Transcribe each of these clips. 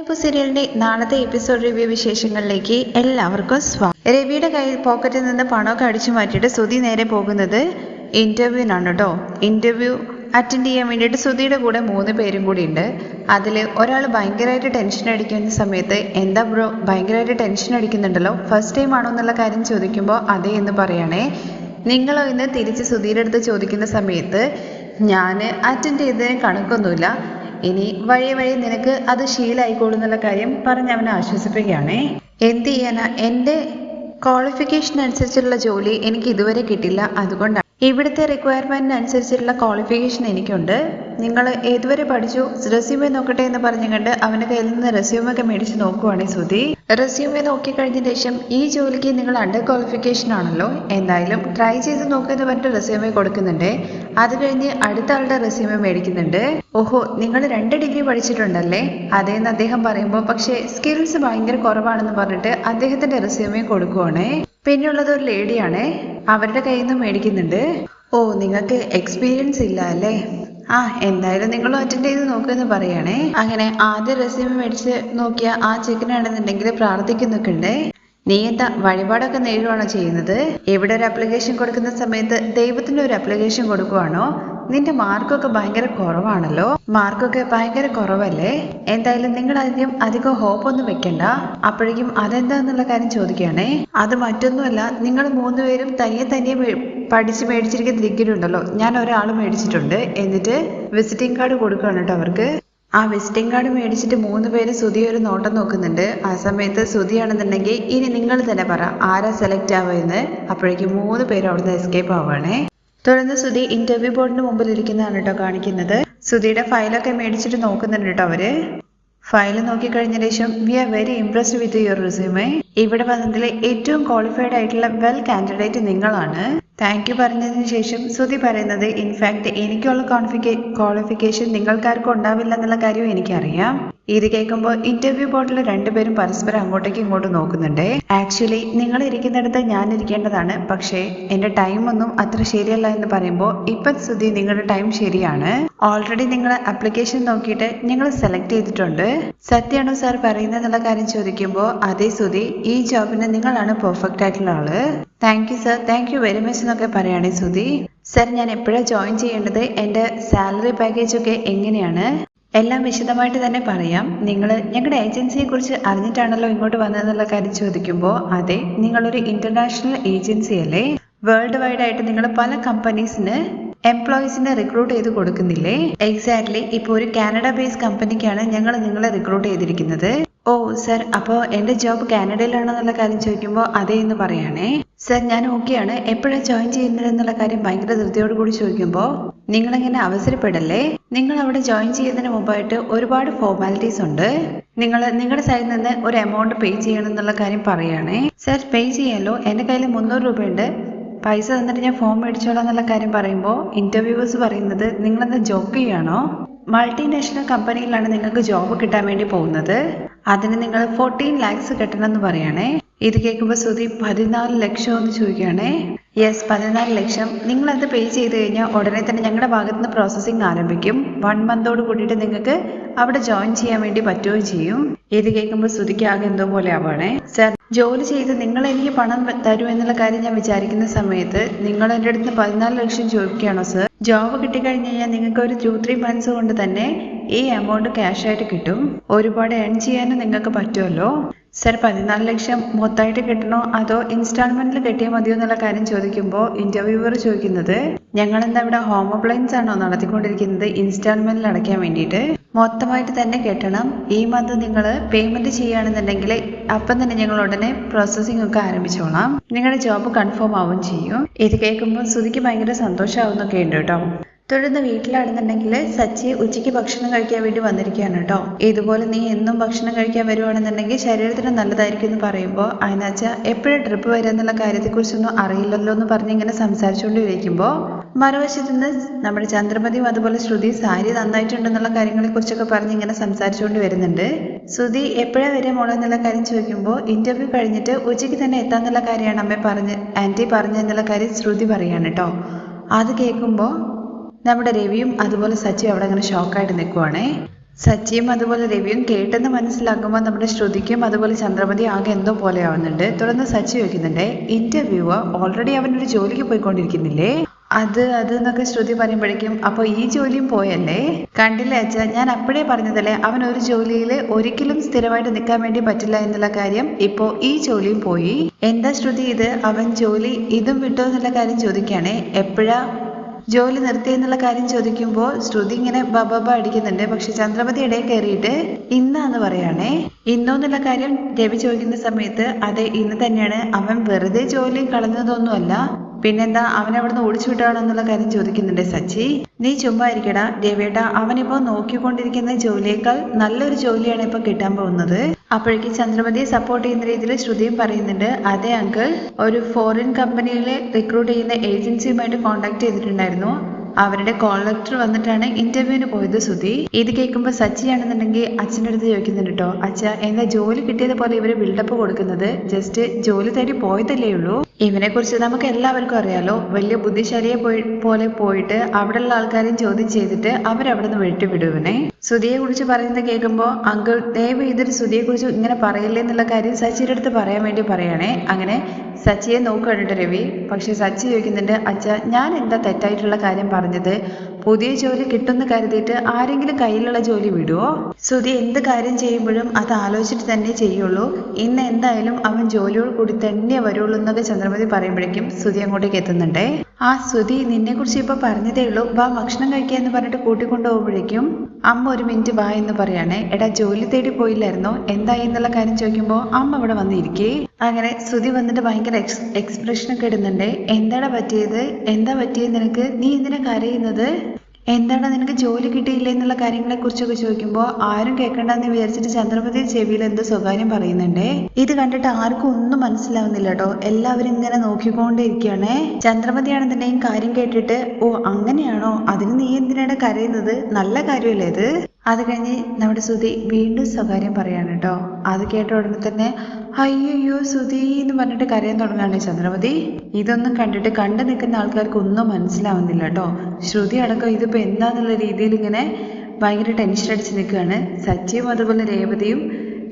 ഇപ്പോൾ സീരിയലിന്റെ നാളത്തെ എപ്പിസോഡ് റിവ്യൂ വിശേഷങ്ങളിലേക്ക് എല്ലാവർക്കും സ്വാഗതം രവിയുടെ കയ്യിൽ പോക്കറ്റിൽ നിന്ന് പണമൊക്കെ അടിച്ചു മാറ്റിയിട്ട് സുധി നേരെ പോകുന്നത് ഇന്റർവ്യൂവിനാണ് കേട്ടോ. ഇന്റർവ്യൂ അറ്റൻഡ് ചെയ്യാൻ വേണ്ടിയിട്ട് സുധിയുടെ കൂടെ മൂന്ന് പേരും കൂടി ഉണ്ട്. അതിൽ ഒരാൾ ഭയങ്കരമായിട്ട് ടെൻഷൻ അടിക്കുന്ന സമയത്ത് എന്താ ബ്രോ ഭയങ്കരമായിട്ട് ടെൻഷൻ അടിക്കുന്നുണ്ടല്ലോ? ഫസ്റ്റ് ടൈം ആണോ എന്നുള്ള കാര്യം ചോദിക്കുമ്പോൾ അതെ എന്ന് പറയണേ. നിങ്ങളോ ഇന്ന് തിരിച്ച് സുധീരുടെ അടുത്ത് ചോദിക്കുന്ന സമയത്ത് ഞാൻ അറ്റൻഡ് ചെയ്തതിന് കണക്കൊന്നുമില്ല. ഇനി വഴി വഴി നിനക്ക് അത് ശീലായിക്കോളൂ എന്നുള്ള കാര്യം പറഞ്ഞ് അവനെ ആശ്വസിപ്പിക്കുകയാണേ. എന്ത് ചെയ്യാനാ? എന്റെ ക്വാളിഫിക്കേഷൻ അനുസരിച്ചുള്ള ജോലി എനിക്ക് ഇതുവരെ കിട്ടില്ല. അതുകൊണ്ടാണ് ഇവിടുത്തെ റിക്വയർമെന്റിന് അനുസരിച്ചുള്ള ക്വാളിഫിക്കേഷൻ എനിക്കുണ്ട്. നിങ്ങൾ ഏതുവരെ പഠിച്ചു? റെസ്യൂമേ നോക്കട്ടെ എന്ന് പറഞ്ഞു കണ്ട് അവന്റെ കയ്യിൽ നിന്ന് റെസ്യൂമെ ഒക്കെ മേടിച്ച് നോക്കുവാണേ സുധി റെസ്യൂമെ നോക്കിക്കഴിഞ്ഞ ശേഷം ഈ ജോലിക്ക് നിങ്ങൾ അണ്ടർ ക്വാളിഫിക്കേഷൻ ആണല്ലോ. എന്തായാലും ട്രൈ ചെയ്ത് നോക്കുമെന്ന് പറഞ്ഞിട്ട് റെസ്യൂമേ കൊടുക്കുന്നുണ്ട്. അത് കഴിഞ്ഞ് അടുത്ത ആളുടെ റെസ്യൂമേ മേടിക്കുന്നുണ്ട്. ഓഹോ നിങ്ങൾ രണ്ട് ഡിഗ്രി പഠിച്ചിട്ടുണ്ടല്ലേ? അതേന്ന് അദ്ദേഹം പറയുമ്പോൾ പക്ഷേ സ്കിൽസ് ഭയങ്കര കുറവാണെന്ന് പറഞ്ഞിട്ട് അദ്ദേഹത്തിന്റെ റെസ്യൂമേ കൊടുക്കുവാണേ. പിന്നെയുള്ളത് ഒരു ലേഡിയാണേ. അവരുടെ കയ്യിൽ നിന്ന് മേടിക്കുന്നുണ്ട്. ഓ നിങ്ങൾക്ക് എക്സ്പീരിയൻസ് ഇല്ല അല്ലേ? ആ എന്തായാലും നിങ്ങളും അറ്റൻഡ് ചെയ്ത് നോക്കുമെന്ന് പറയുകയാണേ അങ്ങനെ ആദ്യ റെസ്യൂമ് മേടിച്ച് നോക്കിയ ആ ചെക്കനാണെന്നുണ്ടെങ്കിൽ പ്രാർത്ഥിക്കുന്നൊക്കെ ഉണ്ട് നീ എന്താ വഴിപാടൊക്കെ നേരിടുവാണോ ചെയ്യുന്നത്? ഇവിടെ ഒരു അപ്ലിക്കേഷൻ കൊടുക്കുന്ന സമയത്ത് ദൈവത്തിന്റെ ഒരു അപ്ലിക്കേഷൻ കൊടുക്കുവാണോ? നിന്റെ മാർക്കൊക്കെ ഭയങ്കര കുറവാണല്ലോ. മാർക്കൊക്കെ ഭയങ്കര കുറവല്ലേ? എന്തായാലും നിങ്ങൾ അധികം അധികം ഹോപ്പ് ഒന്നും വെക്കണ്ട. അപ്പോഴേക്കും അതെന്താന്നുള്ള കാര്യം ചോദിക്കുകയാണേ. അത് മറ്റൊന്നുമല്ല നിങ്ങൾ മൂന്നുപേരും തനിയെ തനിയെ പഠിച്ച് മേടിച്ചിരിക്കുന്ന ഡിഗ്രി ഉണ്ടല്ലോ ഞാൻ ഒരാൾ മേടിച്ചിട്ടുണ്ട്. എന്നിട്ട് വിസിറ്റിംഗ് കാർഡ് കൊടുക്കുകയാണ് കേട്ടോ അവർക്ക്. ആ വിസിറ്റിംഗ് കാർഡ് മേടിച്ചിട്ട് മൂന്ന് പേര് സുധി ഒരു നോട്ടം നോക്കുന്നുണ്ട്. ആ സമയത്ത് സുധിയാണെന്നുണ്ടെങ്കിൽ ഇനി നിങ്ങൾ തന്നെ പറ ആരാ സെലക്ട് ആവുമെന്ന് അപ്പോഴേക്കും മൂന്ന് പേര് അവിടുന്ന് എസ്കേപ്പ് ആവുകയാണേ. തുടർന്ന് സുധി ഇന്റർവ്യൂ ബോർഡിന് മുമ്പിൽ ഇരിക്കുന്നതാണ് കേട്ടോ കാണിക്കുന്നത്. സുധിയുടെ ഫയലൊക്കെ മേടിച്ചിട്ട് നോക്കുന്നുണ്ട് കേട്ടോ അവർ. ഫയൽ നോക്കിക്കഴിഞ്ഞ ശേഷം we are very impressed with your resume ഇവിടെ വന്നതിലെ ഏറ്റവും ക്വാളിഫൈഡ് ആയിട്ടുള്ള വെൽ കാൻഡിഡേറ്റ് നിങ്ങളാണ്. താങ്ക് യു പറഞ്ഞതിന് ശേഷം സുധി പറയുന്നത് ഇൻഫാക്ട് എനിക്കുള്ള ക്വാളിഫിക്കേ ക്വാളിഫിക്കേഷൻ നിങ്ങൾക്കാർക്കും ഉണ്ടാവില്ല എന്നുള്ള കാര്യം എനിക്കറിയാം. ഇത് കേൾക്കുമ്പോൾ ഇന്റർവ്യൂ ബോർഡിൽ രണ്ടുപേരും പരസ്പരം അങ്ങോട്ടേക്കും ഇങ്ങോട്ടും നോക്കുന്നുണ്ട്. ആക്ച്വലി നിങ്ങൾ ഇരിക്കുന്നിടത്ത് ഞാൻ ഇരിക്കേണ്ടതാണ് പക്ഷേ എന്റെ ടൈം ഒന്നും അത്ര ശരിയല്ല എന്ന് പറയുമ്പോൾ ഇപ്പം സ്തുതി നിങ്ങളുടെ ടൈം ശരിയാണ്. ഓൾറെഡി നിങ്ങൾ അപ്ലിക്കേഷൻ നോക്കിയിട്ട് നിങ്ങൾ സെലക്ട് ചെയ്തിട്ടുണ്ട്. സത്യമാണോ സാർ പറയുന്നതെന്നുള്ള കാര്യം ചോദിക്കുമ്പോൾ അതേ സ്തുതി ഈ ജോബിന് നിങ്ങളാണ് പെർഫെക്റ്റ് ആയിട്ടുള്ള ആൾ. Thank you sir thank you very much എന്നൊക്കെ പറയുകയാണെ സുധി. സർ ഞാൻ എപ്പോഴാണ് ജോയിൻ ചെയ്യേണ്ടത്? എന്റെ സാലറി പാക്കേജ് ഒക്കെ എങ്ങനെയാണ്? എല്ലാം വിശദമായിട്ട് തന്നെ പറയാം. നിങ്ങൾ ഞങ്ങളുടെ ഏജൻസിയെ കുറിച്ച് അറിഞ്ഞിട്ടാണല്ലോ ഇങ്ങോട്ട് വന്നതെന്നുള്ള കാര്യം ചോദിക്കുമ്പോൾ അതെ നിങ്ങളൊരു ഇന്റർനാഷണൽ ഏജൻസി അല്ലേ? വേൾഡ് വൈഡ് ആയിട്ട് നിങ്ങൾ പല കമ്പനീസിന് എംപ്ലോയീസിനെ റിക്രൂട്ട് ചെയ്ത് കൊടുക്കുന്നില്ലേ? എക്സാക്ട്ലി ഇപ്പോൾ ഒരു കാനഡ ബേസ്ഡ് കമ്പനിക്കാണ് ഞങ്ങൾ നിങ്ങളെ റിക്രൂട്ട് ചെയ്തിരിക്കുന്നത്. ഓ സർ അപ്പോൾ എന്റെ ജോബ് കാനഡയിലാണെന്നുള്ള കാര്യം ചോദിക്കുമ്പോൾ അതേ എന്ന് പറയാണേ. സർ ഞാൻ ഓക്കെയാണ്. എപ്പോഴാണ് ജോയിൻ ചെയ്യുന്നത് എന്നുള്ള കാര്യം ഭയങ്കര ധൃതിയോട് കൂടി ചോദിക്കുമ്പോൾ നിങ്ങളിങ്ങനെ അവസരപ്പെടല്ലേ? നിങ്ങൾ അവിടെ ജോയിൻ ചെയ്യുന്നതിന് മുമ്പായിട്ട് ഒരുപാട് ഫോർമാലിറ്റീസ് ഉണ്ട്. നിങ്ങൾ നിങ്ങളുടെ സൈഡിൽ നിന്ന് ഒരു എമൗണ്ട് പേ ചെയ്യണം എന്നുള്ള കാര്യം പറയുകയാണേ സർ പേ ചെയ്യാലോ? എന്റെ കയ്യിൽ മുന്നൂറ് രൂപയുണ്ട്. പൈസ തന്നിട്ട് ഞാൻ ഫോം മേടിച്ചോളാം എന്നുള്ള കാര്യം പറയുമ്പോൾ ഇന്റർവ്യൂവേഴ്സ് പറയുന്നത് നിങ്ങളെന്താ ജോക്ക് ചെയ്യാണോ? മൾട്ടിനാഷണൽ കമ്പനിയിലാണ് നിങ്ങൾക്ക് ജോബ് കിട്ടാൻ വേണ്ടി പോകുന്നത്. അതിന് നിങ്ങൾ ഫോർട്ടീൻ ലാക്സ് കിട്ടണം എന്ന് പറയണേ. ഇത് കേൾക്കുമ്പോൾ സുധി പതിനാല് ലക്ഷം എന്ന് ചോദിക്കുകയാണേ. യെസ് പതിനാല് ലക്ഷം. നിങ്ങൾ അത് പേ ചെയ്ത് കഴിഞ്ഞാൽ ഉടനെ തന്നെ ഞങ്ങളുടെ ഭാഗത്ത് നിന്ന് പ്രോസസ്സിംഗ് ആരംഭിക്കും വൺ മന്തോട് കൂടിയിട്ട് നിങ്ങൾക്ക് അവിടെ ജോയിൻ ചെയ്യാൻ വേണ്ടി പറ്റുകയും ചെയ്യും. ഇത് കേൾക്കുമ്പോൾ സുധിക്ക് ആകെ എന്തോ പോലെ ആവുകയാണേ സർ ജോലി ചെയ്ത് നിങ്ങൾ എനിക്ക് പണം തരൂ എന്നുള്ള കാര്യം ഞാൻ വിചാരിക്കുന്ന സമയത്ത് നിങ്ങൾ എന്റെ അടുത്ത് പതിനാല് ലക്ഷം ചോദിക്കുകയാണോ സർ ജോബ് കിട്ടിക്കഴിഞ്ഞ് കഴിഞ്ഞാൽ നിങ്ങൾക്ക് ഒരു ടു ത്രീ മന്ത്സ് കൊണ്ട് തന്നെ ഈ എമൗണ്ട് ക്യാഷ് ആയിട്ട് കിട്ടും. ഒരുപാട് ഏൺ ചെയ്യാനും നിങ്ങൾക്ക് പറ്റുമല്ലോ. സർ പതിനാല് ലക്ഷം മൊത്തമായിട്ട് കിട്ടണോ? അതോ ഇൻസ്റ്റാൾമെന്റിൽ കിട്ടിയാൽ മതിയോ എന്നുള്ള കാര്യം ചോദിക്കുമ്പോൾ ഇന്റർവ്യൂവർ ചോദിക്കുന്നത് ഞങ്ങൾ എന്താ ഇവിടെ ഹോം അപ്ലയൻസ് ആണോ നടത്തിക്കൊണ്ടിരിക്കുന്നത് ഇൻസ്റ്റാൾമെന്റിൽ അടയ്ക്കാൻ വേണ്ടിയിട്ട്? മൊത്തമായിട്ട് തന്നെ കെട്ടണം. ഈ മന്ത് നിങ്ങൾ പേയ്മെന്റ് ചെയ്യുകയാണെന്നുണ്ടെങ്കിൽ അപ്പം തന്നെ ഞങ്ങൾ ഉടനെ പ്രോസസ്സിംഗ് ഒക്കെ ആരംഭിച്ചോളാം. നിങ്ങളുടെ ജോബ് കൺഫേം ആവുകയും ചെയ്യും. ഇത് കേൾക്കുമ്പോൾ ശ്രുതിക്ക് ഭയങ്കര സന്തോഷമാവുന്നൊക്കെ ഉണ്ട് കേട്ടോ. തുടർന്ന് വീട്ടിലാണെന്നുണ്ടെങ്കിൽ സച്ചി ഉച്ചയ്ക്ക് ഭക്ഷണം കഴിക്കാൻ വേണ്ടി വന്നിരിക്കുകയാണ് കേട്ടോ. ഇതുപോലെ നീ എന്നും ഭക്ഷണം കഴിക്കാൻ വരുവാണെന്നുണ്ടെങ്കിൽ ശരീരത്തിന് നല്ലതായിരിക്കും എന്ന് പറയുമ്പോൾ അതിനാച്ച എപ്പോഴും ട്രിപ്പ് വരിക എന്നുള്ള കാര്യത്തെക്കുറിച്ചൊന്നും അറിയില്ലല്ലോ എന്ന് പറഞ്ഞ് ഇങ്ങനെ സംസാരിച്ചുകൊണ്ടിരിക്കുമ്പോൾ മറുവശത്ത് നിന്ന് നമ്മുടെ ചന്ദ്രമതിയും അതുപോലെ ശ്രുതി സാരി നന്നായിട്ടുണ്ടെന്നുള്ള കാര്യങ്ങളെക്കുറിച്ചൊക്കെ പറഞ്ഞ് ഇങ്ങനെ സംസാരിച്ചുകൊണ്ട് വരുന്നുണ്ട്. ശ്രുതി എപ്പോഴാണ് വരെ മോളെ എന്നുള്ള കാര്യം ചോദിക്കുമ്പോൾ ഇന്റർവ്യൂ കഴിഞ്ഞിട്ട് ഉച്ചയ്ക്ക് തന്നെ എത്താന്നുള്ള കാര്യമാണ് അമ്മ പറഞ്ഞ് ആന്റി പറഞ്ഞെന്നുള്ള കാര്യം ശ്രുതി പറയാണ് കേട്ടോ. അത് കേൾക്കുമ്പോൾ നമ്മുടെ രവിയും അതുപോലെ സച്ചിയും അവിടെ അങ്ങനെ ഷോക്കായിട്ട് നിൽക്കുവാണേ. സച്ചിയും അതുപോലെ രവിയും കേട്ടെന്ന് മനസ്സിലാക്കുമ്പോൾ നമ്മുടെ ശ്രുതിക്കും അതുപോലെ ചന്ദ്രമതി ആകെ എന്തോ പോലെ ആവുന്നുണ്ട്. തുടർന്ന് സച്ചി ചോദിക്കുന്നുണ്ട് ഇന്റർവ്യൂവർ ഓൾറെഡി അവനൊരു ജോലിക്ക് പോയിക്കൊണ്ടിരിക്കുന്നില്ലേ? അത് അത് എന്നൊക്കെ ശ്രുതി പറയുമ്പോഴേക്കും അപ്പോൾ ഈ ജോലിയും പോയല്ലേ? കണ്ടില്ലേ അച്ഛ ഞാൻ അപ്പോഴേ പറഞ്ഞതല്ലേ അവൻ ഒരു ജോലിയിൽ ഒരിക്കലും സ്ഥിരമായിട്ട് നിൽക്കാൻ വേണ്ടി പറ്റില്ല എന്നുള്ള കാര്യം. ഇപ്പോ ഈ ജോലിയും പോയി. എന്താ ശ്രുതി ഇത്? അവൻ ജോലി ഇതും വിട്ടോ എന്നുള്ള കാര്യം ചോദിക്കുകയാണേ. എപ്പോഴാ ജോലി നിർത്തി എന്നുള്ള കാര്യം ചോദിക്കുമ്പോൾ ശ്രുതി ഇങ്ങനെ ബബബ അടിക്കുന്നുണ്ട്. പക്ഷെ ചന്ദ്രമതി ഇടയിൽ കയറിയിട്ട് ഇന്നാന്ന് പറയാണേ. ഇന്നോ എന്നുള്ള കാര്യം രവി ചോദിക്കുന്ന സമയത്ത് അതെ ഇന്ന് തന്നെയാണ്. അവൻ വെറുതെ ജോലി കളഞ്ഞതൊന്നുമല്ല. പിന്നെന്താ അവൻ അവിടുന്ന് ഓടിച്ചു വിട്ടാണോ എന്നുള്ള കാര്യം ചോദിക്കുന്നുണ്ട് സച്ചി. നീ ചുമ്മാ ഇരിക്കടാ. രവിയേട്ടാ അവനിപ്പോ നോക്കിക്കൊണ്ടിരിക്കുന്ന ജോലിയേക്കാൾ നല്ലൊരു ജോലിയാണ് ഇപ്പൊ കിട്ടാൻ പോകുന്നത്. അപ്പോഴേക്ക് ചന്ദ്രമതിയെ സപ്പോർട്ട് ചെയ്യുന്ന രീതിയിൽ ശ്രുതിയും പറയുന്നുണ്ട്. അതെ അങ്കിൾ ഒരു ഫോറിൻ കമ്പനിയിൽ റിക്രൂട്ട് ചെയ്യുന്ന ഏജൻസിയുമായിട്ട് കോൺടാക്ട് ചെയ്തിട്ടുണ്ടായിരുന്നു. അവരുടെ ലെറ്റർ വന്നിട്ടാണ് ഇന്റർവ്യൂവിന് പോയത് സുധി ഇത് കേൾക്കുമ്പോൾ സച്ചിയാണെന്നുണ്ടെങ്കിൽ അച്ഛന്റെ അടുത്ത് ചോദിക്കുന്നുണ്ട് കേട്ടോ അച്ഛ എന്താ ജോലി കിട്ടിയത് പോലെ ഇവർ ബിൽഡപ്പ് കൊടുക്കുന്നത്? ജസ്റ്റ് ജോലി തേടി പോയതല്ലേ ഉള്ളൂ? ഇവനെ കുറിച്ച് നമുക്ക് എല്ലാവർക്കും അറിയാലോ. വലിയ ബുദ്ധിശാലിയെ പോയി പോലെ പോയിട്ട് അവിടെയുള്ള ആൾക്കാരെയും ചോദ്യം ചെയ്തിട്ട് അവരവിടെ നിന്ന് വെട്ടിവിടും ഇവനെ സുധിയെ കുറിച്ച് പറയുന്നത് കേൾക്കുമ്പോൾ അങ്കിൾ ദയവ് ഇതൊരു സുധിയെ കുറിച്ച് ഇങ്ങനെ പറയില്ലേ എന്നുള്ള കാര്യം സച്ചിയുടെ അടുത്ത് പറയാൻ വേണ്ടി പറയണേ. അങ്ങനെ സച്ചിയെ നോക്കുകയാണ് രവി. പക്ഷെ സച്ചി ചോദിക്കുന്നുണ്ട് അച്ഛ ഞാൻ എന്താ തെറ്റായിട്ടുള്ള കാര്യം പറഞ്ഞത്? പുതിയ ജോലി കിട്ടുമെന്ന് കരുതിയിട്ട് ആരെങ്കിലും കയ്യിലുള്ള ജോലി വിടുവോ? സുധി എന്ത് കാര്യം ചെയ്യുമ്പോഴും അത് ആലോചിച്ചിട്ട് തന്നെ ചെയ്യുള്ളൂ. ഇന്ന് എന്തായാലും അവൻ ജോലിയോട് കൂടി തന്നെ വരുള്ളൂ എന്നൊക്കെ ചന്ദ്രമതി പറയുമ്പോഴേക്കും സുധി അങ്ങോട്ടേക്ക് എത്തുന്നുണ്ടേ. ആ ശ്രുതി നിന്നെക്കുറിച്ച് കുറിച്ച് ഇപ്പൊ പറഞ്ഞതേ ഉള്ളൂ. വാ ഭക്ഷണം കഴിക്കുക എന്ന് പറഞ്ഞിട്ട് കൂട്ടിക്കൊണ്ടു പോകുമ്പോഴേക്കും അമ്മ ഒരു മിനിറ്റ് വാ എന്ന് പറയണേ. എടാ ജോലി തേടി പോയില്ലായിരുന്നോ? എന്തായി എന്നുള്ള കാര്യം ചോദിക്കുമ്പോൾ അമ്മ ഇവിടെ വന്നിരിക്കേ. അങ്ങനെ ശ്രുതി വന്നിട്ട് ഭയങ്കര എക്സ് എക്സ്പ്രഷൻ ഒക്കെ ഇടുന്നുണ്ട്. എന്താണ് പറ്റിയത്? എന്താ പറ്റിയത് നിനക്ക്? നീ എന്തിനാ കരയുന്നത്? എന്താണ് നിനക്ക് ജോലി കിട്ടിയില്ല എന്നുള്ള കാര്യങ്ങളെ കുറിച്ചൊക്കെ ചോദിക്കുമ്പോൾ ആരും കേൾക്കണ്ടെന്ന് വിചാരിച്ചിട്ട് ചന്ദ്രപതി ചെവിയിൽ എന്തോ സ്വകാര്യം പറയുന്നുണ്ടേ? ഇത് കണ്ടിട്ട് ആർക്കും ഒന്നും മനസ്സിലാവുന്നില്ല കേട്ടോ. എല്ലാവരും ഇങ്ങനെ നോക്കിക്കൊണ്ടേയിരിക്കുകയാണേ. ചന്ദ്രമതിയാണെന്നുണ്ടെങ്കിൽ കാര്യം കേട്ടിട്ട് ഓ അങ്ങനെയാണോ? അതിന് നീ എന്തിനാണ് കരയുന്നത്? നല്ല കാര്യമല്ലേ ഇത്? അത് കഴിഞ്ഞ് നമ്മുടെ സുധി വീണ്ടും സ്വകാര്യം പറയാണ് കേട്ടോ. അത് കേട്ട ഉടനെ തന്നെ അയ്യോ സുധി എന്ന് പറഞ്ഞിട്ട് കരയാൻ തുടങ്ങാണ് ചന്ദ്രമതി. ഇതൊന്നും കണ്ടിട്ട് കണ്ടു നിൽക്കുന്ന ആൾക്കാർക്ക് ഒന്നും മനസ്സിലാവുന്നില്ല കേട്ടോ. ശ്രുതി അടക്കം ഇതിപ്പോ എന്താന്നുള്ള രീതിയിൽ ഇങ്ങനെ ഭയങ്കര ടെൻഷൻ അടിച്ച് നിൽക്കുകയാണ്. സച്ചിയും അതുപോലെ രേവതിയും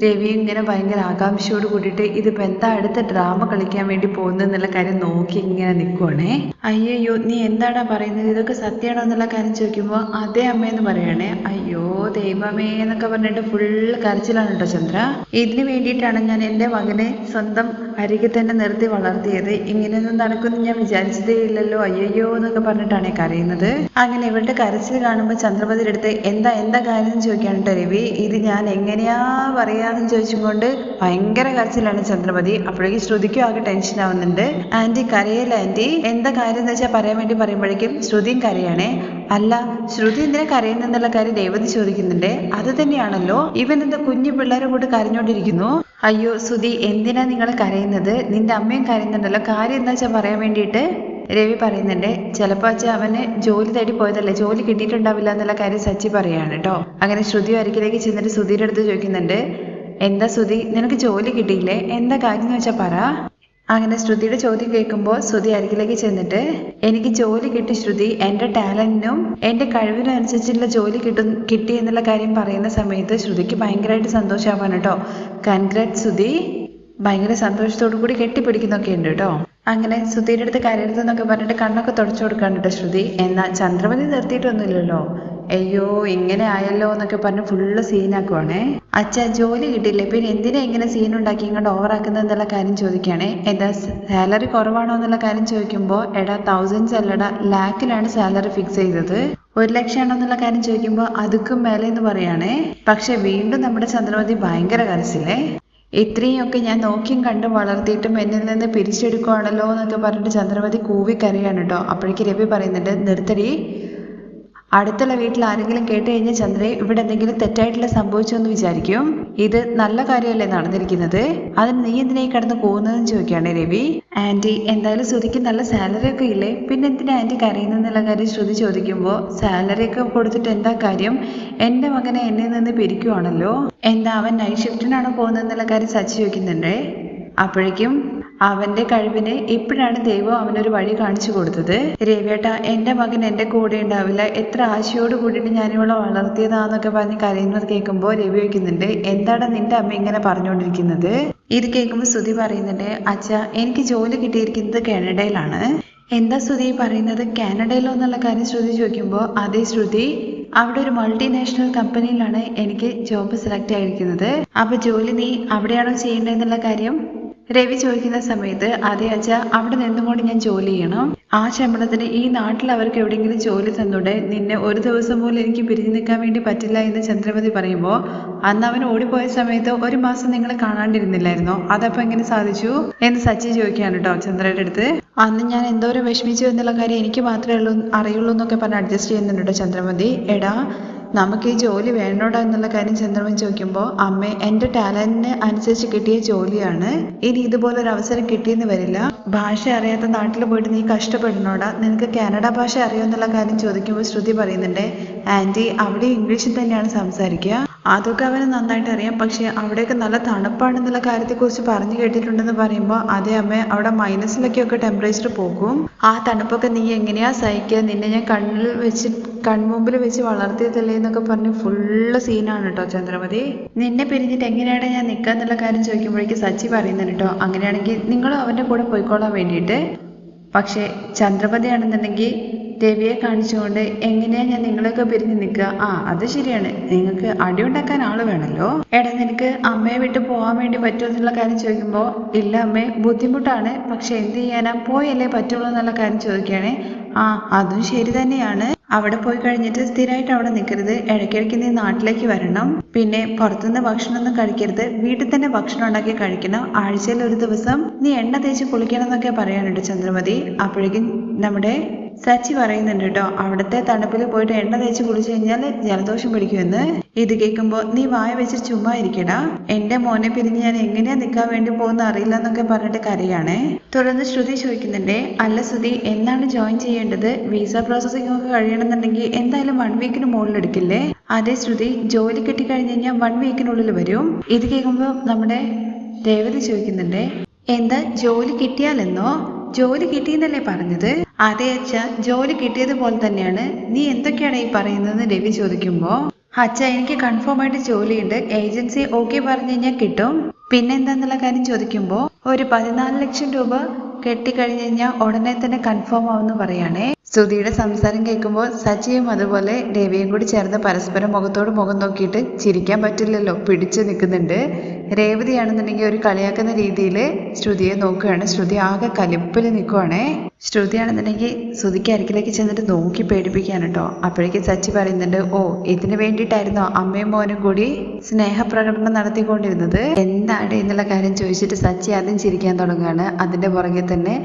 രവിയും ഇങ്ങനെ ഭയങ്കര ആകാംക്ഷയോട് കൂടിയിട്ട് ഇതിപ്പോ എന്താ അടുത്ത ഡ്രാമ കളിക്കാൻ വേണ്ടി പോകുന്നെന്നുള്ള കാര്യം നോക്കി ഇങ്ങനെ നിൽക്കുവാണേ അയ്യോ നീ എന്താടാ പറയുന്നത്? ഇതൊക്കെ സത്യമാണോ എന്നുള്ള കാര്യം ചോദിക്കുമ്പോൾ അതേ അമ്മയെന്ന് പറയണേ. അയ്യോ ദൈവമേ എന്നൊക്കെ പറഞ്ഞിട്ട് ഫുള്ള് കരച്ചിലാണ് കേട്ടോ ചന്ദ്ര. ഇതിന് വേണ്ടിയിട്ടാണ് ഞാൻ എന്റെ മകനെ സ്വന്തം അരികെ തന്നെ നിർത്തി വളർത്തിയത്. ഇങ്ങനെയൊന്നും നടക്കുമെന്ന് ഞാൻ വിചാരിച്ചതേ ഇല്ലല്ലോ അയ്യോ എന്നൊക്കെ പറഞ്ഞിട്ടാണ് കരയുന്നത്. അങ്ങനെ ഇവരുടെ കരച്ചിൽ കാണുമ്പോൾ ചന്ദ്രപതിയുടെ അടുത്ത് എന്താ എന്താ കാര്യം ചോദിക്കാണ് കേട്ടോ രവി ഇത് ഞാൻ എങ്ങനെയാ പറയാന്ന് ചോദിച്ചുകൊണ്ട് ഭയങ്കര കരച്ചിലാണ് ചന്ദ്രപതി അപ്പോഴേക്കും ശ്രുതിക്കും ആകെ ടെൻഷൻ ആവുന്നുണ്ട്. ആന്റി കരയല്ല ആന്റി എന്താ കാര്യം എന്ന് വെച്ചാൽ പറയാൻ വേണ്ടി പറയുമ്പോഴേക്കും ശ്രുതിയും കരയാണേ. അല്ല ശ്രുതി എന്തിനാ കരയുന്നെന്നുള്ള കാര്യം രേവതി ചോദിക്കുന്നുണ്ട്. അത് തന്നെയാണല്ലോ ഇവൻ എന്താ കുഞ്ഞു പിള്ളേരെ കൂടെ കരഞ്ഞോണ്ടിരിക്കുന്നു? അയ്യോ സുധി എന്തിനാ നിങ്ങൾ കരയുന്നത്? നിന്റെ അമ്മയും കരയുന്നുണ്ടല്ലോ. കാര്യം എന്താ വെച്ചാൽ പറയാൻ വേണ്ടിയിട്ട്? രവി പറയുന്നുണ്ട് ചിലപ്പോൾ അച്ഛൻ അവന് ജോലി തേടി പോയതല്ലേ? ജോലി കിട്ടിയിട്ടുണ്ടാവില്ല എന്നുള്ള കാര്യം സച്ചി പറയാണ് കേട്ടോ അങ്ങനെ ശ്രുതി ഒരിക്കലേക്ക് ചെന്നിട്ട് സുധിയുടെ അടുത്ത് ചോദിക്കുന്നുണ്ട് എന്താ സുധി നിനക്ക് ജോലി കിട്ടിയില്ലേ? എന്താ കാര്യം എന്ന് വെച്ചാൽ പറ. അങ്ങനെ ശ്രുതിയുടെ ചോദ്യം കേൾക്കുമ്പോൾ ശ്രുതി അരികിലേക്ക് ചെന്നിട്ട് എനിക്ക് ജോലി കിട്ടി ശ്രുതി എന്റെ ടാലന്റിനും എന്റെ കഴിവിനും അനുസരിച്ചുള്ള ജോലി കിട്ടും കിട്ടി എന്നുള്ള കാര്യം പറയുന്ന സമയത്ത് ശ്രുതിക്ക് ഭയങ്കരമായിട്ട് സന്തോഷമാവാണ് കേട്ടോ. കൺഗ്രാറ്റ് ശ്രുതി. ഭയങ്കര സന്തോഷത്തോടു കൂടി കെട്ടിപ്പിടിക്കുന്നൊക്കെ ഉണ്ട് കേട്ടോ. അങ്ങനെ ശ്രുതിയുടെ അടുത്ത് കരയരുതെന്നൊക്കെ പറഞ്ഞിട്ട് കണ്ണൊക്കെ തുടച്ചു കൊടുക്കാണ് കേട്ടോ ശ്രുതി. എന്നാൽ ചന്ദ്രമതി നിർത്തിയിട്ടൊന്നുമില്ലല്ലോ. അയ്യോ ഇങ്ങനെ ആയല്ലോ എന്നൊക്കെ പറഞ്ഞ് ഫുള്ള് സീനാക്കുവാണേ അച്ഛ ജോലി കിട്ടില്ലേ പിന്നെ എന്തിനാ ഇങ്ങനെ സീൻ ഉണ്ടാക്കി ഇങ്ങോട്ട് ഓവറാക്കുന്നത് എന്നുള്ള കാര്യം ചോദിക്കുകയാണേ. എന്താ സാലറി കുറവാണോ എന്നുള്ള കാര്യം ചോദിക്കുമ്പോൾ എടാ തൗസൻഡ്സ് അല്ലടാ ലാക്കിലാണ് സാലറി ഫിക്സ് ചെയ്തത്. ഒരു ലക്ഷമാണോ എന്നുള്ള കാര്യം ചോദിക്കുമ്പോൾ അതുക്കും മേലെ എന്ന് പറയുകയാണേ. പക്ഷെ വീണ്ടും നമ്മുടെ ചന്ദ്രമതി ഭയങ്കര കരച്ചില്ലേ ഇത്രയൊക്കെ ഞാൻ നോക്കിയും കണ്ടും വളർത്തിയിട്ടും എന്നിൽ നിന്ന് പിരിച്ചെടുക്കുവാണല്ലോ എന്നൊക്കെ പറഞ്ഞിട്ട് ചന്ദ്രമതി കൂവിക്കരയാണ് കേട്ടോ. അപ്പോഴേക്ക് രവി പറയുന്നുണ്ട് നിർത്തടി. അടുത്തുള്ള വീട്ടിൽ ആരെങ്കിലും കേട്ട് കഴിഞ്ഞാൽ ചന്ദ്രയെ ഇവിടെ എന്തെങ്കിലും തെറ്റായിട്ടുള്ള സംഭവിച്ചു എന്ന് വിചാരിക്കും. ഇത് നല്ല കാര്യമല്ലേ നടന്നിരിക്കുന്നത്? അതിന് നീ എന്തിനായി കടന്നു പോകുന്നതെന്ന് ചോദിക്കുകയാണ് രവി. ആന്റി എന്തായാലും ശ്രുതിക്ക് നല്ല സാലറി ഒക്കെ ഇല്ലേ? പിന്നെ എന്തിനാ ആന്റി കരയുന്നെന്നുള്ള കാര്യം ശ്രുതി ചോദിക്കുമ്പോൾ സാലറി ഒക്കെ കൊടുത്തിട്ട് എന്താ കാര്യം? എന്റെ മകനെ എന്നെ നിന്ന് പിരിക്കുവാണല്ലോ. എന്താ അവൻ നൈറ്റ് ഷിഫ്റ്റിനാണോ പോകുന്നതെന്നുള്ള കാര്യം സച്ചി ചോദിക്കുന്നുണ്ടേ? അപ്പോഴേക്കും അവന്റെ കഴിവിന് ഇപ്പോഴാണ് ദൈവം അവനൊരു വഴി കാണിച്ചു കൊടുത്തത്. രവിയേട്ട എന്റെ മകൻ എന്റെ കൂടെ ഉണ്ടാവില്ല. എത്ര ആശയോട് കൂടിയിട്ട് ഞാൻ ഇവളെ വളർത്തിയതാന്നൊക്കെ പറഞ്ഞ് കരയുന്നത് കേൾക്കുമ്പോൾ രവി ചോദിക്കുന്നുണ്ട് എന്താണ് നിന്റെ അമ്മ ഇങ്ങനെ പറഞ്ഞുകൊണ്ടിരിക്കുന്നത്? ഇത് കേൾക്കുമ്പോൾ ശ്രുതി പറയുന്നുണ്ട് അച്ഛ എനിക്ക് ജോലി കിട്ടിയിരിക്കുന്നത് കാനഡയിലാണ്. എന്താ ശ്രുതി പറയുന്നത്? കാനഡയിലോ എന്നുള്ള കാര്യം ശ്രുതി ചോദിക്കുമ്പോൾ അതേ ശ്രുതി അവിടെ ഒരു മൾട്ടിനാഷണൽ കമ്പനിയിലാണ് എനിക്ക് ജോബ് സെലക്ട് ആയിരിക്കുന്നത് അപ്പൊ ജോലി നീ അവിടെയാണോ ചെയ്യേണ്ടതെന്നുള്ള കാര്യം രവി ചോദിക്കുന്ന സമയത്ത് അതെ അച്ഛ അവിടെ നിന്നുകൊണ്ട് ഞാൻ ജോലി ചെയ്യണം. ആ ശമ്പളത്തിന് ഈ നാട്ടിൽ അവർക്ക് എവിടെയെങ്കിലും ജോലി തന്നൂടെ? നിന്നെ ഒരു ദിവസം പോലും എനിക്ക് പിരിഞ്ഞു നിൽക്കാൻ വേണ്ടി പറ്റില്ല എന്ന് ചന്ദ്രമതി പറയുമ്പോൾ അന്ന് അവൻ ഓടിപ്പോയ സമയത്ത് ഒരു മാസം നിങ്ങളെ കാണാണ്ടിരുന്നില്ലായിരുന്നോ? അതപ്പോ എങ്ങനെ സാധിച്ചു? എന്ന് സച്ചി ചോദിക്കുകയാണ് കേട്ടോ ചന്ദ്രയുടെ അടുത്ത്. അന്ന് ഞാൻ എന്തോരം വിഷമിച്ചു എന്നുള്ള കാര്യം എനിക്ക് മാത്രമേ ഉള്ളൂ അറിയുള്ളൂ എന്നൊക്കെ പറഞ്ഞ് അഡ്ജസ്റ്റ് ചെയ്യുന്നുണ്ട് കേട്ടോ ചന്ദ്രമതി. എടാ നമുക്ക് ഈ ജോലി വേണോടാ എന്നുള്ള കാര്യം ചന്ദ്രമൻ ചോദിക്കുമ്പോൾ അമ്മ എന്റെ ടാലന്റിന് അനുസരിച്ച് കിട്ടിയ ജോലിയാണ്. ഇനി ഇതുപോലെ ഒരു അവസരം കിട്ടിയെന്ന് വരില്ല. ഭാഷ അറിയാത്ത നാട്ടിൽ പോയിട്ട് നീ കഷ്ടപ്പെടണോടാ? നിനക്ക് കാനഡ ഭാഷ അറിയോ എന്നുള്ള കാര്യം ചോദിക്കുമ്പോൾ ശ്രുതി പറയുന്നുണ്ട് ആന്റി അവിടെ ഇംഗ്ലീഷിൽ തന്നെയാണ് സംസാരിക്കുക. അതൊക്കെ അവന് നന്നായിട്ട് അറിയാം. പക്ഷെ അവിടെയൊക്കെ നല്ല തണുപ്പാണെന്നുള്ള കാര്യത്തെക്കുറിച്ച് പറഞ്ഞു കേട്ടിട്ടുണ്ടെന്ന് പറയുമ്പോൾ അതേ അമ്മ അവിടെ മൈനസിലൊക്കെയൊക്കെ ടെമ്പറേച്ചർ പോകും. ആ തണുപ്പൊക്കെ നീ എങ്ങനെയാ സഹിക്കുക? നിന്നെ ഞാൻ കണ്ണിൽ വെച്ച് കൺമുമ്പിൽ വെച്ച് വളർത്തിയതല്ലേ എന്നൊക്കെ പറഞ്ഞ് ഫുള്ള് സീനാണ് കേട്ടോ ചന്ദ്രമതി. നിന്നെ പിരിഞ്ഞിട്ട് എങ്ങനെയാണ് ഞാൻ നിൽക്കുക എന്നുള്ള കാര്യം ചോദിക്കുമ്പോഴേക്ക് സച്ചി പറയുന്നുണ്ട് കേട്ടോ അങ്ങനെയാണെങ്കിൽ നിങ്ങളും അവന്റെ കൂടെ പോയിക്കോളാൻ വേണ്ടിയിട്ട്. പക്ഷേ ചന്ദ്രപതി ആണെന്നുണ്ടെങ്കിൽ രവിയെ കാണിച്ചുകൊണ്ട് എങ്ങനെയാ ഞാൻ നിങ്ങളൊക്കെ പിരിഞ്ഞു നിൽക്കുക? ആ അത് ശരിയാണ്. നിങ്ങൾക്ക് അടി ഉണ്ടാക്കാൻ ആൾ വേണമല്ലോ എടാ നിനക്ക് അമ്മയെ വിട്ട് പോകാൻ വേണ്ടി പറ്റുമോ എന്നുള്ള കാര്യം ചോദിക്കുമ്പോൾ ഇല്ല അമ്മേ ബുദ്ധിമുട്ടാണ്. പക്ഷെ എന്ത് ചെയ്യാനാ? പോയല്ലേ പറ്റുള്ളൂ എന്നുള്ള കാര്യം ചോദിക്കുകയാണെ. ആ അതും ശരി തന്നെയാണ്. അവിടെ പോയി കഴിഞ്ഞിട്ട് സ്ഥിരമായിട്ട് അവിടെ നിൽക്കരുത്. ഇടയ്ക്കിടയ്ക്ക് നീ നാട്ടിലേക്ക് വരണം. പിന്നെ പുറത്തുനിന്ന് ഭക്ഷണമൊന്നും കഴിക്കരുത്. വീട്ടിൽ തന്നെ ഭക്ഷണം ഉണ്ടാക്കി കഴിക്കണം. ആഴ്ചയിൽ ഒരു ദിവസം നീ എണ്ണ തേച്ച് കുളിക്കണം എന്നൊക്കെ പറയാനുണ്ട് ചന്ദ്രമതി. അപ്പോഴേക്കും നമ്മുടെ സച്ചി പറയുന്നുണ്ട് കേട്ടോ അവിടുത്തെ തണുപ്പിൽ പോയിട്ട് എണ്ണ തേച്ച് കുളിച്ചു കഴിഞ്ഞാൽ ജലദോഷം പിടിക്കുമെന്ന്. ഇത് കേൾക്കുമ്പോൾ നീ വായ വെച്ച് ചുമ്മാ ഇരിക്കടാ. എന്റെ മോനെ പിരിഞ്ഞ് ഞാൻ എങ്ങനെയാ നിൽക്കാൻ വേണ്ടി പോകുന്ന അറിയില്ല എന്നൊക്കെ പറഞ്ഞിട്ട് കരയാണേ. തുടർന്ന് ശ്രുതി ചോദിക്കുന്നുണ്ട് അല്ല ശ്രുതി എന്നാണ് ജോയിൻ ചെയ്യേണ്ടത്? വിസ പ്രോസസ്സിംഗ് ഒക്കെ കഴിയണമെന്നുണ്ടെങ്കിൽ എന്തായാലും വൺ വീക്കിന് മുകളിൽ എടുക്കില്ലേ? അതേ ശ്രുതി ജോലി കിട്ടി കിട്ടിക്കഴിഞ്ഞ് കഴിഞ്ഞാൽ വൺ വീക്കിനുള്ളിൽ വരും. ഇത് കേൾക്കുമ്പോൾ നമ്മുടെ രേവതി ചോദിക്കുന്നുണ്ട് എന്താ ജോലി കിട്ടിയാലെന്നോ? ജോലി കിട്ടിയെന്നല്ലേ പറഞ്ഞത്? അതെ അച്ഛ ജോലി കിട്ടിയതുപോലെ തന്നെയാണ്. നീ എന്തൊക്കെയാണ് ഈ പറയുന്നത് രവി ചോദിക്കുമ്പോ അച്ഛ എനിക്ക് കൺഫേം ആയിട്ട് ജോലിയുണ്ട്. ഏജൻസി ഓക്കെ പറഞ്ഞു കഴിഞ്ഞാൽ കിട്ടും. പിന്നെ എന്താന്നുള്ള കാര്യം ചോദിക്കുമ്പോ ഒരു പതിനാല് ലക്ഷം രൂപ കെട്ടിക്കഴിഞ്ഞു കഴിഞ്ഞാൽ ഉടനെ തന്നെ കൺഫേം ആവുമെന്ന് പറയാണേ. ശ്രുതിയുടെ സംസാരം കേൾക്കുമ്പോൾ സജിയും അതുപോലെ രവിയും കൂടി ചേർന്ന് പരസ്പരം മുഖത്തോട് മുഖം നോക്കിയിട്ട് ചിരിക്കാൻ പറ്റില്ലല്ലോ പിടിച്ചു നിൽക്കുന്നുണ്ട്. രേവതിയാണെന്നുണ്ടെങ്കിൽ ഒരു കളിയാക്കുന്ന രീതിയിൽ ശ്രുതിയെ നോക്കുകയാണ്. ശ്രുതി ആകെ കലിപ്പിൽ നിൽക്കുവാണേ. ശ്രുതിയാണെന്നുണ്ടെങ്കിൽ ശ്രുതിക്ക് അരികിലേക്ക് ചെന്നിട്ട് നോക്കി പേടിപ്പിക്കാൻ കേട്ടോ. അപ്പോഴേക്കും സച്ചി പറയുന്നുണ്ട് ഓ ഇതിന് വേണ്ടിയിട്ടായിരുന്നോ അമ്മയും മോനും കൂടി സ്നേഹപ്രകടനം നടത്തിക്കൊണ്ടിരുന്നത്? എന്താണ്? എന്നുള്ള കാര്യം ചോദിച്ചിട്ട് സച്ചി ആദ്യം ചിരിക്കാൻ തുടങ്ങുകയാണ്. അതിന്റെ പുറകെ തന്നെ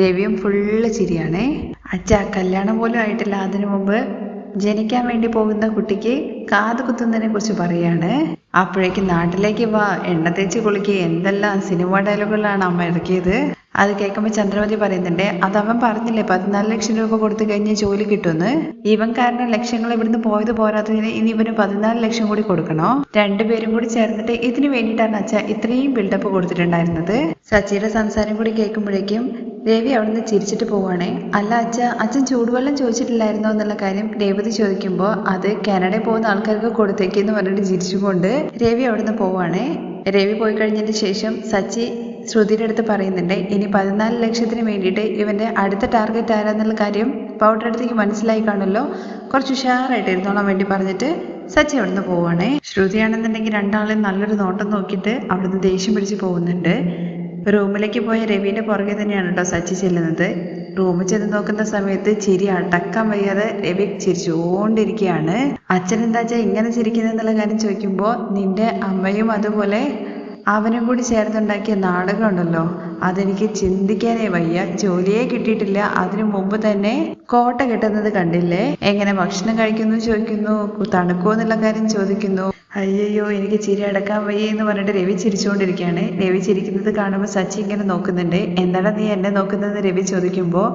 രവിയും ഫുള്ള് ചിരിയാണേ. അച്ഛ കല്യാണം പോലും ആയിട്ടില്ല. അതിനു മുമ്പ് ജനിക്കാൻ വേണ്ടി പോകുന്ന കുട്ടിക്ക് കാത് കുത്തുന്നതിനെ കുറിച്ച് പറയാണ്. അപ്പോഴേക്ക് നാട്ടിലേക്ക് വാ എണ്ണ തേച്ച് കുളിക്കുക എന്തെല്ലാം സിനിമ ഡയലോഗുകളാണ് അമ്മ ഇറക്കിയത്. അത് കേൾക്കുമ്പോൾ ചന്ദ്രമതി പറയുന്നുണ്ട് അത് അവൻ പറഞ്ഞില്ലേ പതിനാല് ലക്ഷം രൂപ കൊടുത്തു കഴിഞ്ഞാൽ ജോലി കിട്ടുമെന്ന്. ഇവൻ കാരണം ലക്ഷങ്ങൾ ഇവിടുന്ന് പോയത് പോരാത്തതിന് ഇനി ഇവന് പതിനാല് ലക്ഷം കൂടി കൊടുക്കണോ? രണ്ടുപേരും കൂടി ചേർന്നിട്ട് ഇതിനു വേണ്ടിയിട്ടാണ് അച്ഛ ഇത്രയും ബിൽഡപ്പ് കൊടുത്തിട്ടുണ്ടായിരുന്നത്. സച്ചിയുടെ സംസാരം കൂടി കേൾക്കുമ്പോഴേക്കും രവി അവിടുന്ന് ചിരിച്ചിട്ട് പോവാണേ അല്ല അച്ഛ അച്ഛൻ ചൂടുവെള്ളം ചോദിച്ചിട്ടില്ലായിരുന്നോ എന്നുള്ള കാര്യം രേവതി ചോദിക്കുമ്പോൾ അത് കാനഡയിൽ പോകുന്ന ആൾക്കാർക്ക് കൊടുത്തേക്കെന്ന് പറഞ്ഞിട്ട് ചിരിച്ചുകൊണ്ട് രവി അവിടുന്ന് പോവാണേ രവി പോയി കഴിഞ്ഞതിന് ശേഷം സച്ചി ശ്രുതിയുടെ അടുത്ത് പറയുന്നുണ്ട് ഇനി പതിനാല് ലക്ഷത്തിന് വേണ്ടിയിട്ട് ഇവന്റെ അടുത്ത ടാർഗറ്റ് ആരാന്നുള്ള കാര്യം പൗഡർ അടുത്തേക്ക് മനസ്സിലായി കാണുമല്ലോ. കുറച്ച് ഉഷാറായിട്ട് ഇരുന്നോളാൻ വേണ്ടി പറഞ്ഞിട്ട് സച്ചി അവിടുന്ന് പോവാണേ ശ്രുതിയാണെന്നുണ്ടെങ്കിൽ രണ്ടാളെയും നല്ലൊരു നോട്ടം നോക്കിയിട്ട് അവിടുന്ന് ദേഷ്യം പിടിച്ച് പോകുന്നുണ്ട്. റൂമിലേക്ക് പോയ രവിയുടെ പുറകെ തന്നെയാണ് കേട്ടോ സച്ചി ചെല്ലുന്നത്. റൂമിൽ ചെന്ന് നോക്കുന്ന സമയത്ത് ചിരി അടക്കാൻ വയ്യാതെ രവി ചിരിച്ചുകൊണ്ടിരിക്കുകയാണ്. അച്ഛൻ എന്താ വെച്ചാൽ ഇങ്ങനെ ചിരിക്കുന്നതെന്നുള്ള കാര്യം ചോദിക്കുമ്പോൾ നിന്റെ അമ്മയും അതുപോലെ അവനും കൂടി ചേർന്നുണ്ടാക്കിയ നാടകം ഉണ്ടല്ലോ അതെനിക്ക് ചിന്തിക്കാനേ വയ്യ. ജോലിയെ കിട്ടിയിട്ടില്ല. അതിനു മുമ്പ് തന്നെ കോട്ട കിട്ടുന്നത് കണ്ടില്ലേ? എങ്ങനെ ഭക്ഷണം കഴിക്കുന്നു ചോദിക്കുന്നു തണുക്കുമോ എന്നുള്ള കാര്യം ചോദിക്കുന്നു. അയ്യയ്യോ എനിക്ക് ചിരി അടക്കാൻ വയ്യ എന്ന് പറഞ്ഞിട്ട് രവി ചിരിച്ചുകൊണ്ടിരിക്കുകയാണ്. രവി ചിരിക്കുന്നത് കാണുമ്പോൾ സച്ചി ഇങ്ങനെ നോക്കുന്നുണ്ട്. എന്താണ് നീ എന്നെ നോക്കുന്നതെന്ന് രവി ചോദിക്കുമ്പോൾ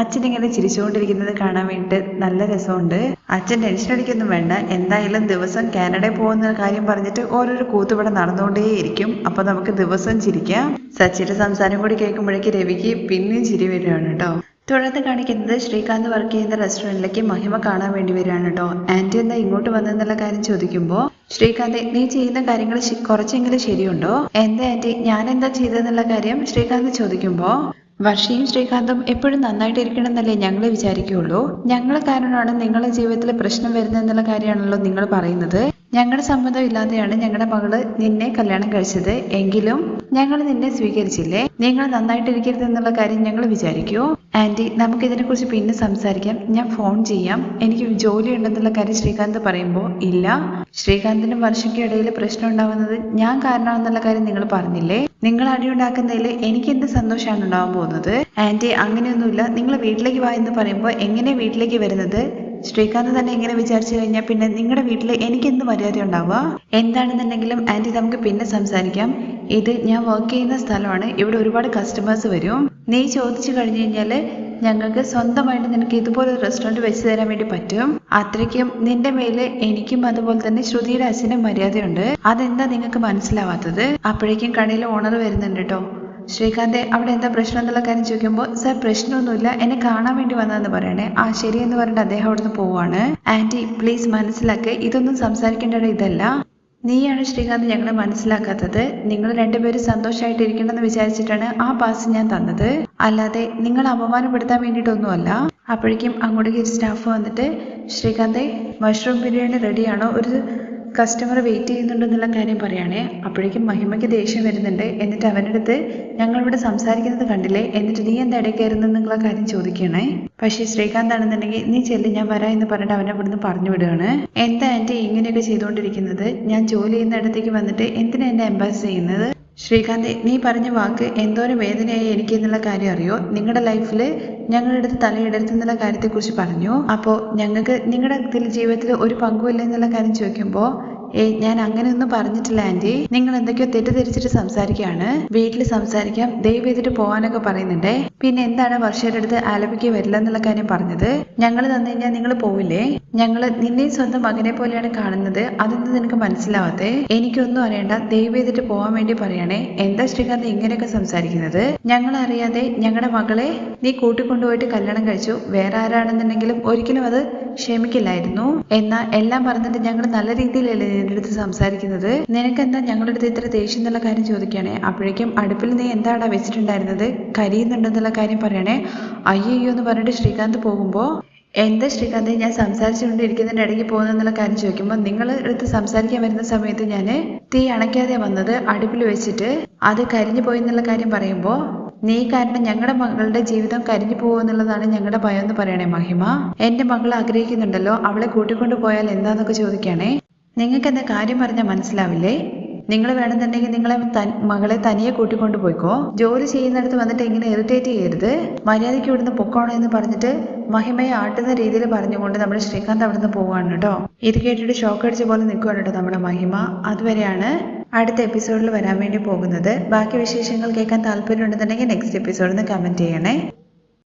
അച്ഛൻ ഇങ്ങനെ ചിരിച്ചുകൊണ്ടിരിക്കുന്നത് കാണാൻ വേണ്ടിയിട്ട് നല്ല രസമുണ്ട്. അച്ഛൻ ടെൻഷൻ അടിക്കൊന്നും വേണ്ട. എന്തായാലും ദിവസം കാനഡയിൽ പോകുന്ന കാര്യം പറഞ്ഞിട്ട് ഓരോരോ കൂത്തുപടം നടന്നുകൊണ്ടേയിരിക്കും. അപ്പോൾ നമുക്ക് ദിവസം ചിരിക്കാം. സച്ചിയുടെ സംസാരം കൂടി കേൾക്കുമ്പോഴേക്ക് രവിക്ക് പിന്നെയും ചിരി വരികയാണ് കേട്ടോ. തുടർന്ന് കാണിക്കുന്നത് ശ്രീകാന്ത് വർക്ക് ചെയ്യുന്ന റെസ്റ്റോറന്റിലേക്ക് മഹിമ കാണാൻ വേണ്ടി വരികയാണ് കേട്ടോ. ആന്റി എന്താ ഇങ്ങോട്ട് വന്നെന്നുള്ള കാര്യം ചോദിക്കുമ്പോൾ ശ്രീകാന്ത് നീ ചെയ്യുന്ന കാര്യങ്ങൾ കുറച്ചെങ്കിലും ശരിയുണ്ടോ? എന്താ ആന്റി ഞാൻ എന്താ ചെയ്തതെന്നുള്ള കാര്യം ശ്രീകാന്ത് ചോദിക്കുമ്പോൾ വർഷയും ശ്രീകാന്തും എപ്പോഴും നന്നായിട്ട് ഇരിക്കണം എന്നല്ലേ ഞങ്ങൾ വിചാരിക്കുകയുള്ളൂ ഞങ്ങളെ കാരണമാണ് നിങ്ങളുടെ ജീവിതത്തിൽ പ്രശ്നം വരുന്നതെന്നുള്ള കാര്യമാണല്ലോ നിങ്ങൾ പറയുന്നത്. ഞങ്ങളുടെ സമ്മതം ഇല്ലാതെയാണ് ഞങ്ങളുടെ മകൾ നിന്നെ കല്യാണം കഴിച്ചത്. എങ്കിലും ഞങ്ങൾ നിന്നെ സ്വീകരിച്ചില്ലേ? നിങ്ങൾ നന്നായിട്ടിരിക്കരുത് എന്നുള്ള കാര്യം ഞങ്ങൾ വിചാരിക്കൂ. ആന്റി നമുക്ക് ഇതിനെക്കുറിച്ച് പിന്നെ സംസാരിക്കാം. ഞാൻ ഫോൺ ചെയ്യാം. എനിക്ക് ജോലി ഉണ്ടെന്നുള്ള കാര്യം ശ്രീകാന്ത് പറയുമ്പോൾ ഇല്ല. ശ്രീകാന്തിനും വർഷയ്ക്കും ഇടയിൽ പ്രശ്നം ഉണ്ടാവുന്നത് ഞാൻ കാരണമാണെന്നുള്ള കാര്യം നിങ്ങൾ പറഞ്ഞില്ലേ? നിങ്ങൾ അടി ഉണ്ടാക്കുന്നതിൽ എനിക്ക് എന്ത് സന്തോഷമാണ് ഉണ്ടാവാൻ പോകുന്നത്? ആന്റി അങ്ങനെയൊന്നുമില്ല. നിങ്ങൾ വീട്ടിലേക്ക് വാ എന്ന് പറയുമ്പോൾ എങ്ങനെ വീട്ടിലേക്ക് വരുന്നത്? ശ്രീകാന്ത് തന്നെ ഇങ്ങനെ വിചാരിച്ചു കഴിഞ്ഞാൽ പിന്നെ നിങ്ങളുടെ വീട്ടിൽ എനിക്ക് എന്ത് മര്യാദ ഉണ്ടാവുക? എന്താണെന്നുണ്ടെങ്കിലും ആന്റി നമുക്ക് പിന്നെ സംസാരിക്കാം. ഇത് ഞാൻ വർക്ക് ചെയ്യുന്ന സ്ഥലമാണ്. ഇവിടെ ഒരുപാട് കസ്റ്റമേഴ്സ് വരും. നീ ചോദിച്ചു കഴിഞ്ഞു കഴിഞ്ഞാൽ ഞങ്ങൾക്ക് സ്വന്തമായിട്ട് നിനക്ക് ഇതുപോലെ ഒരു റെസ്റ്റോറന്റ് വെച്ച് തരാൻ വേണ്ടി പറ്റും. അത്രയ്ക്കും നിന്റെ മേൽ എനിക്കും അതുപോലെ തന്നെ ശ്രുതിയുടെ അച്ഛനും മര്യാദയുണ്ട്. അതെന്താ നിങ്ങൾക്ക് മനസ്സിലാവാത്തത്? അപ്പോഴേക്കും കടയിൽ ഓണർ വരുന്നുണ്ട് കേട്ടോ ശ്രീകാന്തെ അവിടെ എന്താ പ്രശ്നം എന്നുള്ള കാര്യം ചോദിക്കുമ്പോൾ സർ പ്രശ്നമൊന്നുമില്ല. എന്നെ കാണാൻ വേണ്ടി വന്നതെന്ന് പറയണേ. ആ ശരി എന്ന് പറഞ്ഞിട്ട് അദ്ദേഹം അവിടുന്ന് പോവാണ്. ആന്റി പ്ലീസ് മനസ്സിലാക്ക. ഇതൊന്നും സംസാരിക്കേണ്ട ഇതല്ല. നീയാണ് ശ്രീകാന്ത് ഞങ്ങളെ മനസ്സിലാക്കാത്തത്. നിങ്ങൾ രണ്ടുപേരും സന്തോഷമായിട്ട് ഇരിക്കണമെന്ന് വിചാരിച്ചിട്ടാണ് ആ പാസ് ഞാൻ തന്നത്. അല്ലാതെ നിങ്ങൾ അപമാനപ്പെടുത്താൻ വേണ്ടിയിട്ടൊന്നുമല്ല. അപ്പോഴേക്കും അങ്ങോട്ടേക്ക് സ്റ്റാഫ് വന്നിട്ട് ശ്രീകാന്തെ മഷ്റൂം ബിരിയാണി റെഡിയാണോ? ഒരു കസ്റ്റമർ വെയിറ്റ് ചെയ്യുന്നുണ്ടെന്നുള്ള കാര്യം പറയുകയാണേ അപ്പോഴേക്കും മഹിമയ്ക്ക് ദേഷ്യം വരുന്നുണ്ട്. എന്നിട്ട് അവന്റെ അടുത്ത് ഞങ്ങളിവിടെ സംസാരിക്കുന്നത് കണ്ടില്ലേ? എന്നിട്ട് നീ എന്താ ഇടയിൽ കയറുന്നെന്നുള്ള കാര്യം ചോദിക്കണേ പക്ഷേ ശ്രീകാന്ത് ആണെന്നുണ്ടെങ്കിൽ നീ ചെല്ലി ഞാൻ വരാം എന്ന് പറഞ്ഞിട്ട് അവനെ ഇവിടുന്ന് പറഞ്ഞു വിടുകയാണ്. എന്താ ആന്റി ഇങ്ങനെയൊക്കെ ചെയ്തുകൊണ്ടിരിക്കുന്നത്? ഞാൻ ജോലി ചെയ്യുന്ന ഇടത്തേക്ക് വന്നിട്ട് എന്തിനാ എന്നെ എംബാസ് ചെയ്യുന്നത്? ശ്രീകാന്ത് നീ പറഞ്ഞ വാക്ക് എന്തോരം വേദനയായി എനിക്ക് എന്നുള്ള കാര്യം അറിയോ? നിങ്ങളുടെ ലൈഫിൽ ഞങ്ങളുടെ അടുത്ത് തലയിടരുത് എന്നുള്ള കാര്യത്തെക്കുറിച്ച് പറഞ്ഞു. അപ്പോൾ ഞങ്ങൾക്ക് നിങ്ങളുടെ ജീവിതത്തിൽ ഒരു പങ്കുമില്ല എന്നുള്ള കാര്യം ചോദിക്കുമ്പോൾ ഏയ് ഞാൻ അങ്ങനെ ഒന്നും പറഞ്ഞിട്ടില്ല ആന്റി നിങ്ങൾ എന്തൊക്കെയോ തെറ്റിദ്ധരിച്ചിട്ട് സംസാരിക്കുകയാണ്. വീട്ടിൽ സംസാരിക്കാം. ദയവ് ചെയ്തിട്ട് പോകാനൊക്കെ പറയുന്നുണ്ടേ. പിന്നെ എന്താണ് വർഷയുടെ അടുത്ത് ആലപിക്ക് വരില്ല എന്നുള്ള കാര്യം പറഞ്ഞത്? ഞങ്ങൾ തന്നു കഴിഞ്ഞാൽ നിങ്ങൾ പോവില്ലേ? ഞങ്ങൾ നിന്നെ സ്വന്തം മകനെ പോലെയാണ് കാണുന്നത്. അതൊന്നും നിനക്ക് മനസ്സിലാവാത്തെ? എനിക്കൊന്നും അറിയണ്ട. ദയവ് ചെയ്തിട്ട് പോകാൻ വേണ്ടി പറയണേ. എന്താ ശ്രീകാന്ത് ഇങ്ങനെയൊക്കെ സംസാരിക്കുന്നത്? ഞങ്ങൾ അറിയാതെ ഞങ്ങളുടെ മകളെ നീ കൂട്ടിക്കൊണ്ടുപോയിട്ട് കല്യാണം കഴിച്ചു. വേറെ ആരാണെന്നുണ്ടെങ്കിലും ഒരിക്കലും അത് ക്ഷമിക്കില്ലായിരുന്നു. എന്നാൽ എല്ലാം പറഞ്ഞിട്ട് ഞങ്ങൾ നല്ല രീതിയിലല്ലേ നിന്റെ അടുത്ത് സംസാരിക്കുന്നത്? നിനക്കെന്താ ഞങ്ങളുടെ അടുത്ത് ഇത്ര ദേഷ്യം എന്നുള്ള കാര്യം ചോദിക്കുകയാണേ അപ്പോഴേക്കും അടുപ്പിൽ നീ എന്താടാ വെച്ചിട്ടുണ്ടായിരുന്നത്? കരിയുന്നുണ്ടെന്നുള്ള കാര്യം പറയണേ? അയ്യോ എന്ന് പറഞ്ഞിട്ട് ശ്രീകാന്ത് പോകുമ്പോൾ എന്താ ശ്രീകാന്ത് ഞാൻ സംസാരിച്ചുകൊണ്ടിരിക്കുന്നതിന്റെ ഇടയ്ക്ക് പോകുന്നെന്നുള്ള കാര്യം ചോദിക്കുമ്പോൾ നിങ്ങൾ എടുത്ത് സംസാരിക്കാൻ വരുന്ന സമയത്ത് ഞാൻ തീ അണയ്ക്കാതെ വന്നത് അടുപ്പിൽ വെച്ചിട്ട് അത് കരിഞ്ഞു പോയി എന്നുള്ള കാര്യം പറയുമ്പോൾ നീ കാരണം ഞങ്ങളുടെ മകളുടെ ജീവിതം കരിഞ്ഞു പോകുമെന്നുള്ളതാണ് ഞങ്ങളുടെ ഭയം എന്ന് പറയണേ മഹിമ. എന്റെ മകൾ ആഗ്രഹിക്കുന്നുണ്ടല്ലോ അവളെ കൂട്ടിക്കൊണ്ടു പോയാൽ എന്താന്നൊക്കെ ചോദിക്കണേ? നിങ്ങൾക്ക് എന്താ കാര്യം പറഞ്ഞാൽ മനസ്സിലാവില്ലേ? നിങ്ങൾ വേണമെന്നുണ്ടെങ്കിൽ നിങ്ങളെ മകളെ തനിയെ കൂട്ടിക്കൊണ്ട് പോയിക്കോ. ജോലി ചെയ്യുന്നിടത്ത് വന്നിട്ട് ഇങ്ങനെ ഇറിറ്റേറ്റ് ചെയ്യരുത്. മര്യാദയ്ക്ക് ഇവിടുന്ന് പൊക്കോണോ എന്ന് പറഞ്ഞിട്ട് മഹിമയെ ആട്ടുന്ന രീതിയിൽ പറഞ്ഞുകൊണ്ട് നമ്മൾ ശ്രീകാന്ത് അവിടുന്ന് പോവാണ് കേട്ടോ. ഇത് കേട്ടിട്ട് ഷോക്ക് അടിച്ച പോലെ നിൽക്കുകയാണ് കേട്ടോ നമ്മുടെ മഹിമ. അതുവരെയാണ് അടുത്ത എപ്പിസോഡിൽ വരാൻ വേണ്ടി പോകുന്നത്. ബാക്കി വിശേഷങ്ങൾ കേൾക്കാൻ താല്പര്യമുണ്ടെന്നുണ്ടെങ്കിൽ നെക്സ്റ്റ് എപ്പിസോഡിൽ നിന്ന് കമന്റ് ചെയ്യണേ.